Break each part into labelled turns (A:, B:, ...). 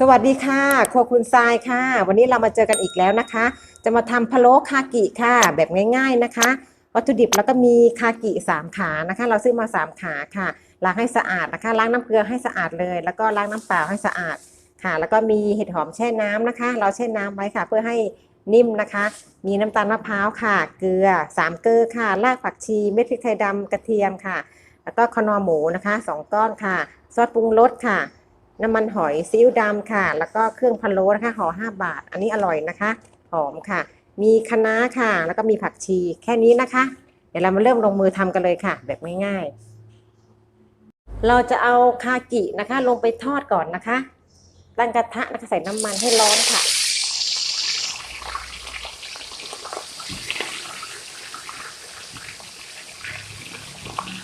A: สวัสดีค่ะ ครัวคุณทรายค่ะ วันนี้เรามาเจอกันอีกแล้วนะคะ จะมาทำพะโล้คากิค่ะ แบบง่าย ๆนะคะ วัตถุดิบแล้วก็มีคากิ 3 ขานะคะ เราซื้อมา 3 ขาค่ะ ล้างให้สะอาดนะคะ ล้างน้ำเกลือให้สะอาดเลย แล้วก็ล้างน้ำเปล่าให้สะอาดค่ะ แล้วก็มีเห็ดหอมแช่น้ำนะคะ เราแช่น้ำไว้ค่ะ เพื่อให้นิ่มนะคะ มีน้ำตาลมะพร้าวค่ะ เกลือ3เกลือค่ะ รากผักชี เม็ดพริกไทยดำกระเทียมค่ะ แล้วก็คอนอหมูนะคะสองก้อนค่ะ ซอสปรุงรสค่ะ น้ำมันหอยซีอิ๊วดำค่ะ แล้วก็เครื่องพะโล้นะคะห่อ5 บาท อันนี้อร่อยนะคะ หอมค่ะ มีคะน้าค่ะ แล้วก็มีผักชีแค่นี้นะคะ เดี๋ยวเรามาเริ่มลงมือทำกันเลยค่ะ แบบง่ายๆ เราจะเอาคากินะคะ ลงไปทอดก่อนนะคะตั้งกระทะนะคะใส่น้ำมันให้ร้อนค่ะ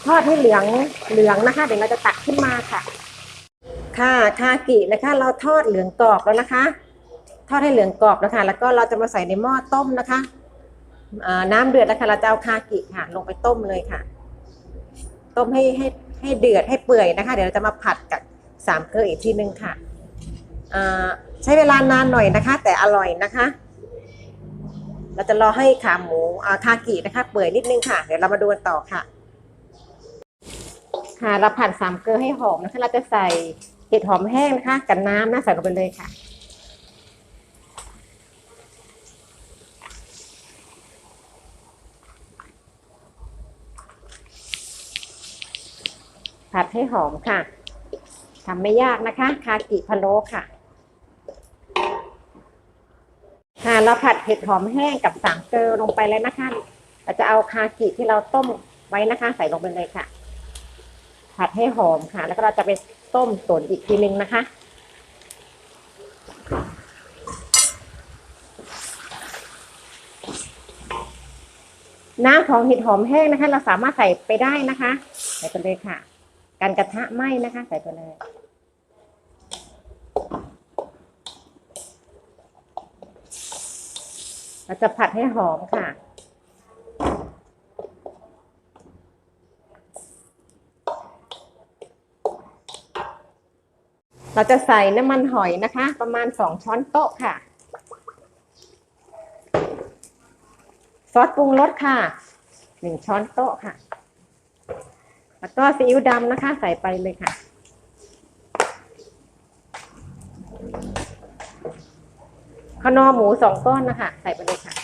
A: ทอดให้เหลืองเหลืองนะคะ เดี๋ยวเราจะตักขึ้นมาค่ะ ค่ะคากินะคะเราทอดเหลืองกรอบแล้วนะคะ ทอดให้เหลืองกรอบแล้วค่ะแล้วก็เราจะมาใส่ในหม้อต้มนะคะน้ำเดือดแล้วค่ะเราจะเอาคากิค่ะ ลงไปต้มเลยค่ะ ต้มให้ให้ให้เดือดให้เปื่อยนะคะ เดี๋ยวเราจะมาผัดกับสามเกลืออีกทีนึงค่ะใช้เวลานานหน่อยนะคะ แต่อร่อยนะคะ เราจะรอให้ขาหมูคากินะคะ เปื่อยนิดนึงค่ะ เดี๋ยวเรามาดูกันต่อค่ะค่ะเราผัดสามเกลือให้หอมนะคะเราจะใส่ เห็ดหอมแห้งนะคะ กับน้ำนะใส่ลงไปเลยค่ะ ผัดให้หอมค่ะทำไม่ยากนะคะ คากิพะโล้ค่ะค่ะเราผัดเห็ดหอมแห้งกับสามเกลือลงไปแล้วนะคะเราจะเอาคากิที่เราต้มไว้นะคะ ใส่ลงไปเลยค่ะ ผัดให้หอมค่ะ แล้วก็เราจะไป ต้มตุ๋นอีกทีนึงนะคะ น้ำของเห็ดหอมแห้งนะคะ เราสามารถใส่ไปได้นะคะ ใส่ไปเลยค่ะ การกระทะไหม้นะคะ ใส่ไปเลยเราจะผัดให้หอมค่ะ เราจะใส่น้ำมันหอยนะคะ ประมาณสองช้อนโต๊ะค่ะ ซอสปรุงรสค่ะหนึ่งช้อนโต๊ะค่ะ แล้วก็ซีอิ๊วดำนะคะ ใส่ไปเลยค่ะ ขนอหมูสองก้อนนะคะ ใส่ไปเลยค่ะ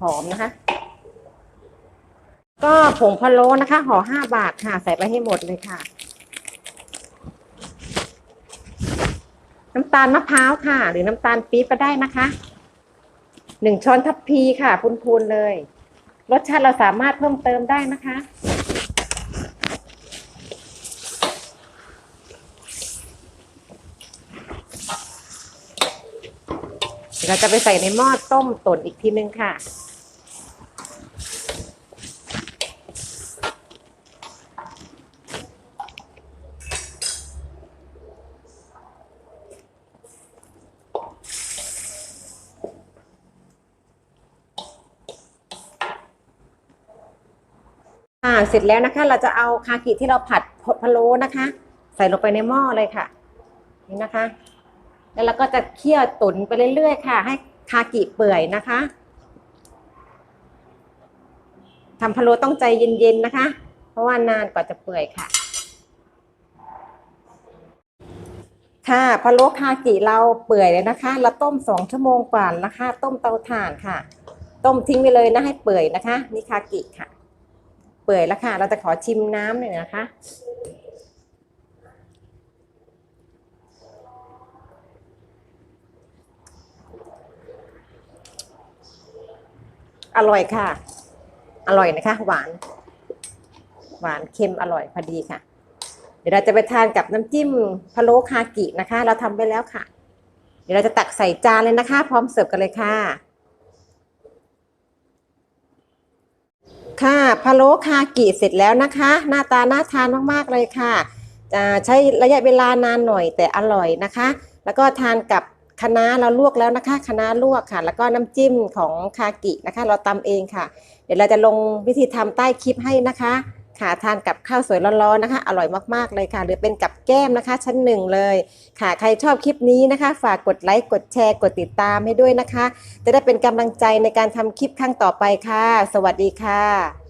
A: หอมนะคะ ก็ผงพะโล้นะคะห่อห้าบาทค่ะ ใส่ไปให้หมดเลยค่ะ น้ำตาลมะพร้าวค่ะ หรือน้ำตาลปี๊บก็ได้นะคะหนึ่งช้อนทัพพีค่ะพูนๆเลย รสชาติเราสามารถเพิ่มเติมได้นะคะ เราจะไปใส่ในหม้อต้มตุ๋นอีกทีนึงค่ะ เสร็จแล้วนะคะ เราจะเอาคากิที่เราผัดพะโล้นะคะ ใส่ลงไปในหม้อเลยค่ะ นี่นะคะ แล้วเราก็จะเคี่ยวตุ๋นไปเรื่อยๆค่ะ ให้คากิเปื่อยนะคะทำพะโล้ต้องใจเย็นๆนะคะ เพราะว่านานกว่าจะเปื่อยค่ะ ค่ะพะโล้คากิเราเปื่อยเลยนะคะ เราต้มสองชั่วโมงกว่านะคะ ต้มเตาถ่านค่ะ ต้มทิ้งไปเลยนะให้เปื่อยนะคะ นี่คากิค่ะ เปื่อยแล้วค่ะ เราจะขอชิมน้ำหน่อยนะคะ อร่อยค่ะ อร่อยนะคะ หวาน หวานเค็มอร่อยพอดีค่ะ เดี๋ยวเราจะไปทานกับน้ำจิ้มพะโล้คากินะคะ เราทำไปแล้วค่ะ เดี๋ยวเราจะตักใส่จานเลยนะคะ พร้อมเสิร์ฟกันเลยค่ะ ค่ะพะโล้คากิเสร็จแล้วนะคะ หน้าตาน่าทานมากๆเลยค่ะจะใช้ระยะเวลานานหน่อยแต่อร่อยนะคะ แล้วก็ทานกับคะน้าเราลวกแล้วนะคะคะน้าลวกค่ะ แล้วก็น้ำจิ้มของคากินะคะ เราตำเองค่ะ เดี๋ยวเราจะลงวิธีทำใต้คลิปให้นะคะ ค่ะทานกับข้าวสวยร้อนๆนะคะ อร่อยมากๆเลยค่ะ หรือเป็นกับแก้มนะคะ ชั้นหนึ่งเลย ค่ะใครชอบคลิปนี้นะคะ ฝากกดไลค์กดแชร์ กดติดตามให้ด้วยนะคะ จะได้เป็นกำลังใจในการทำคลิปครั้งต่อไปค่ะ สวัสดีค่ะ